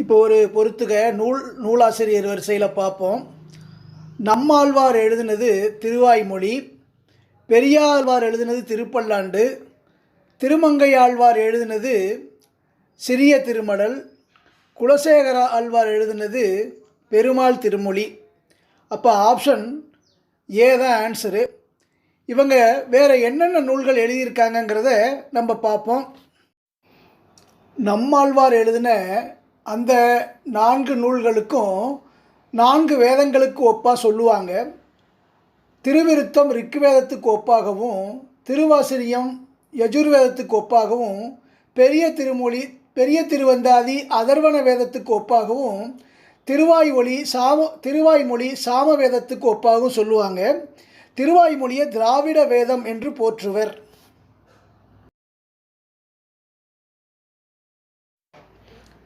இப்போ ஒரு பொறுத்துக நூல் நூலாசிரியர் வரிசையில் பார்ப்போம். நம்மாழ்வார் எழுதினது திருவாய்மொழி பெரியாழ்வார் எழுதினது திருப்பல்லாண்டு திருமங்கை ஆழ்வார் எழுதினது சிறிய திருமடல் குலசேகர ஆழ்வார் எழுதினது பெருமாள் திருமொழி. அப்போ ஆப்ஷன் ஏ தான் ஆன்சரு இவங்க வேறு என்னென்ன நூல்கள் எழுதியிருக்காங்கங்கிறத நம்ம பார்ப்போம். நம்மாழ்வார் எழுதின அந்த நான்கு நூல்களுக்கும் நான்கு வேதங்களுக்கு ஒப்பாக சொல்லுவாங்க. திருவிருத்தம் ரிக்குவேதத்துக்கு ஒப்பாகவும் திருவாசிரியம் யஜுர்வேதத்துக்கு ஒப்பாகவும் பெரிய திருமொழி பெரிய திருவந்தாதி அதர்வன வேதத்துக்கு ஒப்பாகவும் திருவாய்மொழி சாம திருவாய்மொழி சாம வேதத்துக்கு ஒப்பாகவும் சொல்லுவாங்க. திருவாய்மொழியை திராவிட வேதம் என்று போற்றுவர்.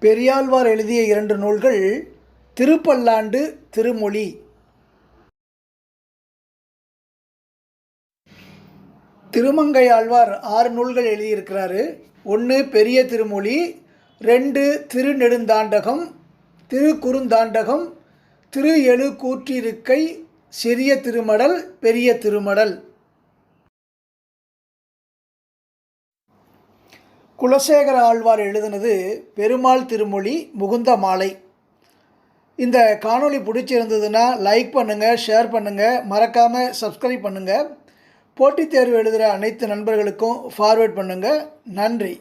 பெரியாழ்வார் எழுதிய இரண்டு நூல்கள் திருப்பல்லாண்டு திருமொழி. திருமங்கையாழ்வார் ஆறு நூல்கள் எழுதியிருக்கிறாரு. ஒன்று பெரிய திருமொழி ரெண்டு திருநெடுந்தாண்டகம் திருக்குறுந்தாண்டகம் திரு எழு கூற்றிருக்கை சிறிய திருமடல் பெரிய திருமடல். குலசேகர ஆழ்வார் எழுதினது பெருமாள் திருமொழி முகுந்த மாலை. இந்த காணொளி பிடிச்சிருந்ததுன்னா லைக் பண்ணுங்கள் ஷேர் பண்ணுங்கள் மறக்காமல் சப்ஸ்கிரைப் பண்ணுங்கள் போட்டித் தேர்வு எழுதுகிற அனைத்து நண்பர்களுக்கும் ஃபார்வேர்ட் பண்ணுங்கள் நன்றி.